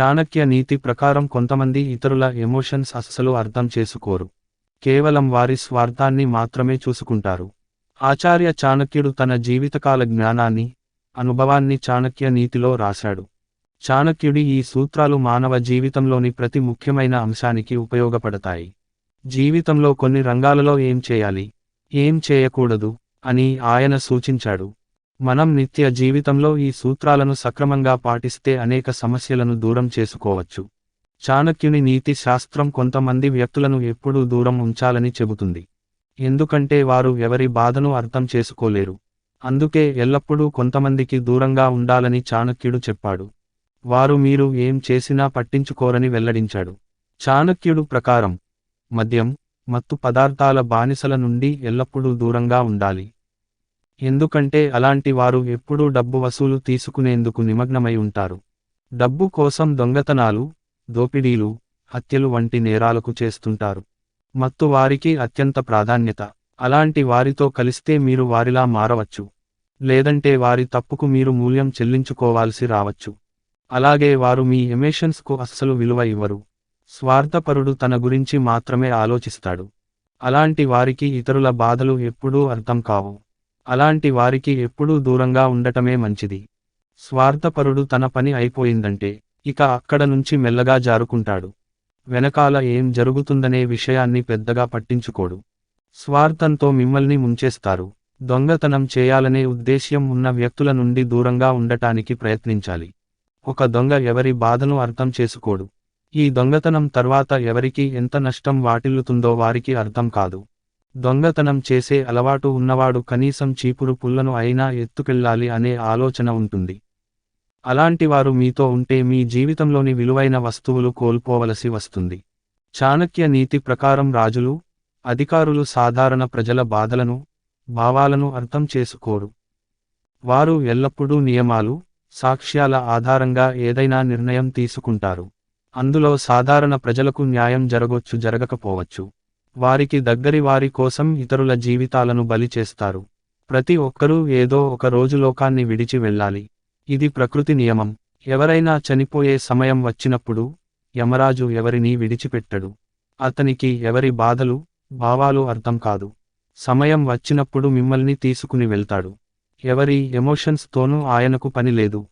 చాణక్య నీతి ప్రకారం కొంతమంది ఇతరుల ఎమోషన్స్ అస్సలు అర్థం చేసుకోరు. కేవలం వారి స్వార్థాన్ని మాత్రమే చూసుకుంటారు. ఆచార్య చాణక్యుడు తన జీవితకాల జ్ఞానాన్ని అనుభవాన్ని చాణక్య నీతిలో రాశాడు. చాణక్యుడి ఈ సూత్రాలు మానవ జీవితంలోని ప్రతి ముఖ్యమైన అంశానికి ఉపయోగపడతాయి. జీవితంలో కొన్ని రంగాలలో ఏం చేయాలి ఏం చేయకూడదు అని ఆయన సూచించాడు. మనం నిత్య జీవితంలో ఈ సూత్రాలను సక్రమంగా పాటిస్తే అనేక సమస్యలను దూరం చేసుకోవచ్చు. చాణక్యుని నీతి శాస్త్రం కొంతమంది వ్యక్తులను ఎప్పుడూ దూరం ఉంచాలని చెబుతుంది. ఎందుకంటే వారు ఎవరి బాధను అర్థం చేసుకోలేరు. అందుకే ఎల్లప్పుడూ కొంతమందికి దూరంగా ఉండాలని చాణక్యుడు చెప్పాడు. వారు మీరు ఏం చేసినా పట్టించుకోరని వెల్లడించాడు. చాణక్యుడు ప్రకారం మద్యం మత్తు పదార్థాల బానిసల నుండి ఎల్లప్పుడూ దూరంగా ఉండాలి. ఎందుకంటే అలాంటి వారు ఎప్పుడూ డబ్బు వసూలు తీసుకునేందుకు నిమగ్నమై ఉంటారు. డబ్బు కోసం దొంగతనాలు దోపిడీలు హత్యలు వంటి నేరాలకు చేస్తుంటారు. మత్తు వారికి అత్యంత ప్రాధాన్యత. అలాంటి వారితో కలిస్తే మీరు వారిలా మారవచ్చు. లేదంటే వారి తప్పుకు మీరు మూల్యం చెల్లించుకోవాల్సి రావచ్చు. అలాగే వారు మీ ఎమేషన్స్కు అస్సలు విలువ ఇవ్వరు. స్వార్థపరుడు తన గురించి మాత్రమే ఆలోచిస్తాడు. అలాంటి వారికి ఇతరుల బాధలు ఎప్పుడూ అర్థం కావు. అలాంటి వారికి ఎప్పుడూ దూరంగా ఉండటమే మంచిది. స్వార్థపరుడు తన పని అయిపోయిందంటే ఇక అక్కడ నుంచి మెల్లగా జారుకుంటాడు. వెనకాల ఏం జరుగుతుందనే విషయాన్ని పెద్దగా పట్టించుకోడు. స్వార్థంతో మిమ్మల్ని ముంచేస్తారు. దొంగతనం చేయాలనే ఉద్దేశ్యం ఉన్న వ్యక్తుల నుండి దూరంగా ఉండటానికి ప్రయత్నించాలి. ఒక దొంగ ఎవరి బాధను అర్థం చేసుకోడు. ఈ దొంగతనం తర్వాత ఎవరికి ఎంత నష్టం వాటిల్లుతుందో వారికి అర్థం కాదు. దొంగతనం చేసే అలవాటు ఉన్నవాడు కనీసం చీపురు పుల్లను అయినా ఎత్తుకెళ్ళాలి అనే ఆలోచన ఉంటుంది. అలాంటివారు మీతో ఉంటే మీ జీవితంలోని విలువైన వస్తువులు కోల్పోవలసి వస్తుంది. చాణక్య నీతి ప్రకారం రాజులు అధికారులు సాధారణ ప్రజల బాధలను భావాలను అర్థం చేసుకోరు. వారు ఎల్లప్పుడూ నియమాలు సాక్ష్యాల ఆధారంగా ఏదైనా నిర్ణయం తీసుకుంటారు. అందులో సాధారణ ప్రజలకు న్యాయం జరగొచ్చు జరగకపోవచ్చు. వారికి దగ్గరి వారి కోసం ఇతరుల జీవితాలను బలి చేస్తారు. ప్రతి ఒక్కరూ ఏదో ఒక రోజు లోకాన్ని విడిచి వెళ్ళాలి. ఇది ప్రకృతి నియమం. ఎవరైనా చనిపోయే సమయం వచ్చినప్పుడు యమరాజు ఎవరినీ విడిచిపెట్టడు. అతనికి ఎవరి బాధలు భావాలు అర్థం కాదు. సమయం వచ్చినప్పుడు మిమ్మల్ని తీసుకుని వెళ్తాడు. ఎవరి ఎమోషన్స్ తోనూ ఆయనకు పని లేదు.